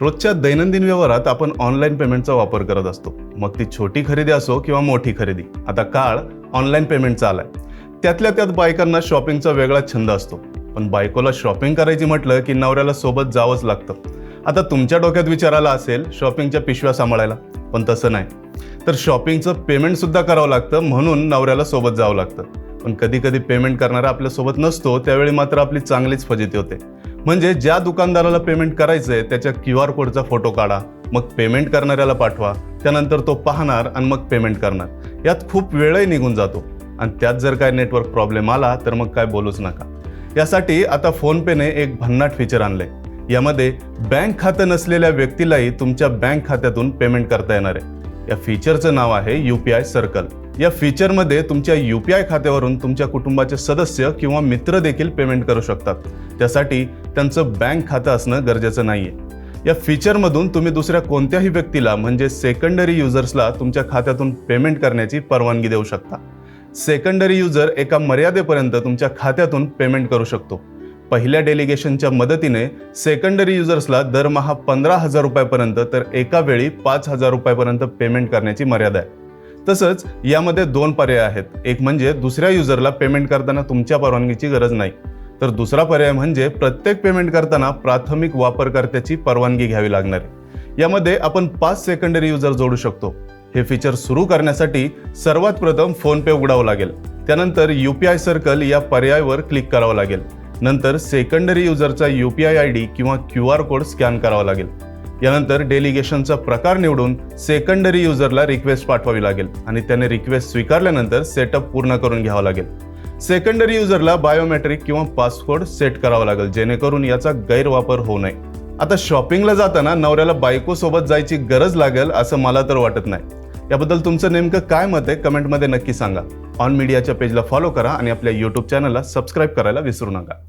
रोजच्या दैनंदिन व्यवहारात आपण ऑनलाईन पेमेंटचा वापर करत असतो. मग ती छोटी खरेदी असो किंवा मोठी खरेदी. आता काळ ऑनलाईन पेमेंटचा आलाय. त्यातल्या त्यात बायकांना शॉपिंगचा वेगळा छंद असतो. पण बायकोला शॉपिंग करायची म्हटलं की नवऱ्याला सोबत जावंच लागतं. आता तुमच्या डोक्यात विचार आला असेल शॉपिंगच्या पिशव्या सांभाळायला. पण तसं नाही. तर शॉपिंगचं पेमेंट सुद्धा करावं लागतं म्हणून नवऱ्याला सोबत जावं लागतं. पण कधी कधी पेमेंट करणारा आपल्यासोबत नसतो त्यावेळी मात्र आपली चांगलीच फजिती होते. म्हणजे ज्या दुकानदाराला पेमेंट करायचं आहे त्याच्या क्यू आर कोडचा फोटो काढा मग पेमेंट करणाऱ्याला पाठवा त्यानंतर तो पाहणार आणि मग पेमेंट करणार. यात खूप वेळही निघून जातो. आणि त्यात जर काय नेटवर्क प्रॉब्लेम आला तर मग काय बोलूच नका. यासाठी आता फोनपेने एक भन्नाट फीचर आणलंय. यामध्ये बँक खातं नसलेल्या व्यक्तीलाही तुमच्या बँक खात्यातून पेमेंट करता येणार आहे. या फीचरचं नाव आहे यू पी आय सर्कल या फीचरमध्ये तुमच्या यू पी आय खात्यावरून तुमच्या कुटुंबाचे सदस्य किंवा मित्र देखील पेमेंट करू शकतात. त्यासाठी त्यांचं बँक खातं असणं गरजेचं नाही आहे या फीचरमधून तुम्ही दुसऱ्या कोणत्याही व्यक्तीला म्हणजे सेकंडरी युजर्सला तुमच्या खात्यातून पेमेंट करण्याची परवानगी देऊ शकता. सेकंडरी युजर एका मर्यादेपर्यंत तुमच्या खात्यातून पेमेंट करू शकतो. पहिल्या डेलिगेशनच्या मदतीने सेकंडरी युजर्सला दरमहा पंधरा हजार रुपयापर्यंत तर एका वेळी पाच हजार रुपयापर्यंत पेमेंट करण्याची मर्यादा आहे. तसंच यामध्ये दोन पर्याय आहेत. एक म्हणजे दुसऱ्या युजरला पेमेंट करताना तुमच्या परवानगीची गरज नाही. तर दुसरा पर्याय म्हणजे प्रत्येक पेमेंट करताना प्राथमिक वापरकर्त्याची परवानगी घ्यावी लागणार आहे. यामध्ये आपण पाच सेकंडरी युजर जोडू शकतो. हे फीचर सुरू करण्यासाठी सर्वात प्रथम फोनपे उघडावं लागेल. त्यानंतर यू पी आय सर्कल या पर्यायावर क्लिक करावं लागेल. नंतर secondary युजरचा U P I I D किंवा क्यू आर कोड स्कॅन करावा लागेल. यानंतर डेलिगेशनचा प्रकार निवडून सेकंडरी युजरला रिक्वेस्ट पाठवावी लागेल आणि त्याने रिक्वेस्ट स्वीकारल्यानंतर सेटअप पूर्ण करून घ्यावा लागेल. सेकंडरी युजरला बायोमेट्रिक किंवा पासवर्ड सेट करावा लागेल जेणेकरून याचा गैरवापर होऊ नये. आता शॉपिंगला जाताना नवऱ्याला बायको सोबत जायची गरज लागेल असं मला तर वाटत नाही. याबद्दल तुमचं नेमकं काय मत आहे कमेंटमध्ये नक्की सांगा. ऑन मीडियाच्या पेजला फॉलो करा आणि आपल्या यूट्यूब चॅनलला सबस्क्राईब करायला विसरू नका.